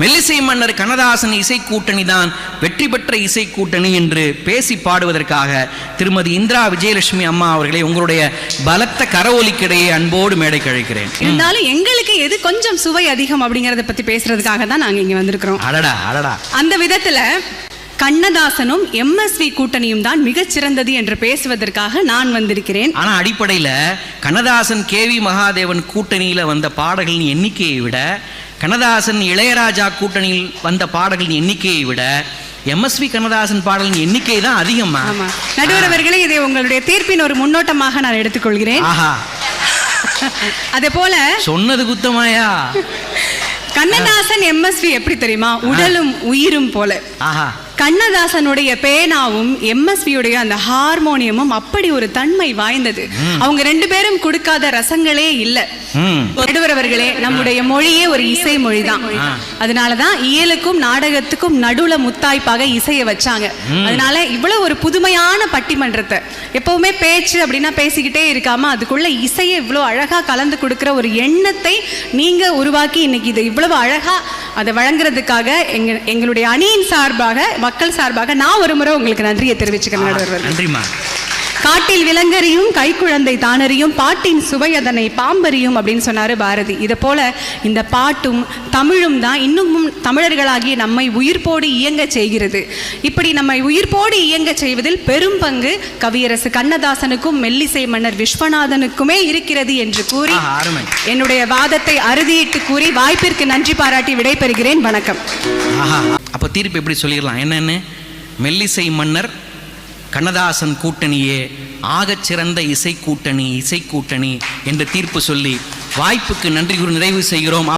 மெல்லிசை மன்னர் கண்ணதாசன் இசை கூட்டணி தான் வெற்றி பெற்ற இசை கூட்டணி என்று பேசி பாடுவதற்காக திருமதி இந்திரா விஜயலட்சுமி அம்மா அவர்களை உங்களுடைய பலத்த கரவொலிக்கிடையே அன்போடு மேடை கழிக்கிறேன். இருந்தாலும் எங்களுக்கு எது கொஞ்சம் சுவை அதிகம் அப்படிங்கறத பத்தி பேசுறதுக்காக தான் நாங்க இங்க வந்திருக்கிறோம். அடடா அடடா. அந்த விதத்துல கண்ணதாசனும் எம்எஸ்வி கூட்டணியும் தான் மிகச்சிறந்தது என்று பேசுவதற்காக நான் வந்திருக்கிறேன். ஆனா அடிப்படையில கண்ணதாசன் கேவி மகாதேவன் கூட்டணியில வந்த பாடல்களின் எண்ணிக்கையை விட கண்ணதாசன் இளையராஜா கூட்டணியில் வந்த பாடல்களின் எண்ணிக்கையை விட எம்எஸ்வி கண்ணதாசன் பாடலின் எண்ணிக்கை தான் அதிகமா? நடுவர் அவர்களே இதை உங்களுடைய தீர்ப்பின் ஒரு முன்னோட்டமாக நான் எடுத்துக்கொள்கிறேன். ஆஹா. அதே போல சொன்னது குத்தமாயா? கண்ணதாசன் எம்எஸ்வி எப்படி தெரியுமா? உடலும் உயிரும் போல. ஆஹா. கண்ணதாசனுடைய பேனாவும் எம்எஸ்வியுடைய அந்த ஹார்மோனியமும் அப்படி ஒரு தன்மை வாய்ந்தது. அவங்க ரெண்டு பேரும் கொடுக்காத ரசங்களே இல்ல. ம். நடுவர் அவர்களே நம்முடைய மொழியே ஒரு இசை மொழிதான் ஆ. அதனாலதான் இயலுக்கும் நாடகத்துக்கும் நடுவுல முத்தாய்ப்பாக இசைய வச்சாங்க. அதனால இவ்வளவு ஒரு புதுமையான பட்டிமன்றத்தை. எப்பவுமே பேச்சு அப்படின்னா பேசிக்கிட்டே இருக்காம அதுக்குள்ள இசையை இவ்வளவு அழகா கலந்து கொடுக்கிற ஒரு எண்ணத்தை நீங்க உருவாக்கி இன்னைக்கு இதை இவ்வளவு அழகா அதை வழங்குறதுக்காக எங்க எங்களுடைய அணியின் சார்பாக மக்கள் சார்பாக நான் ஒரு முறை உங்களுக்கு நன்றியை தெரிவிச்சுக்கிறேன் நடுவர் அவர்களே. காட்டில் விலங்கறியும் கைக்குழந்தை தானறியும் பாட்டின் சுவை அதனை பாம்பறியும் அப்படின்னு சொன்னாரு பாரதி. இதை போல இந்த பாட்டும் தமிழும் தான் இன்னமும் தமிழர்களாகிய நம்மை உயிர்ப்போடு இயங்க செய்கிறது. இப்படி நம்மை உயிர்ப்போடு இயங்க செய்வதில் பெரும் பங்கு கவியரசு கண்ணதாசனுக்கும் மெல்லிசை மன்னர் விஸ்வநாதனுக்குமே இருக்கிறது என்று கூறி என்னுடைய வாதத்தை அறுதியிட்டு கூறி வாய்ப்பிற்கு நன்றி பாராட்டி விடைபெறுகிறேன். வணக்கம். அப்போ தீர்ப்பு எப்படி சொல்லிடலாம்? என்னன்னு? மெல்லிசை மன்னர் கண்ணதாசன் கூட்டணியே ஆகச் சிறந்த இசை கூட்டணி இசை கூட்டணி என்று தீர்ப்பு சொல்லி வாய்ப்புக்கு நன்றி கூறி நிறைவு செய்கிறோம்.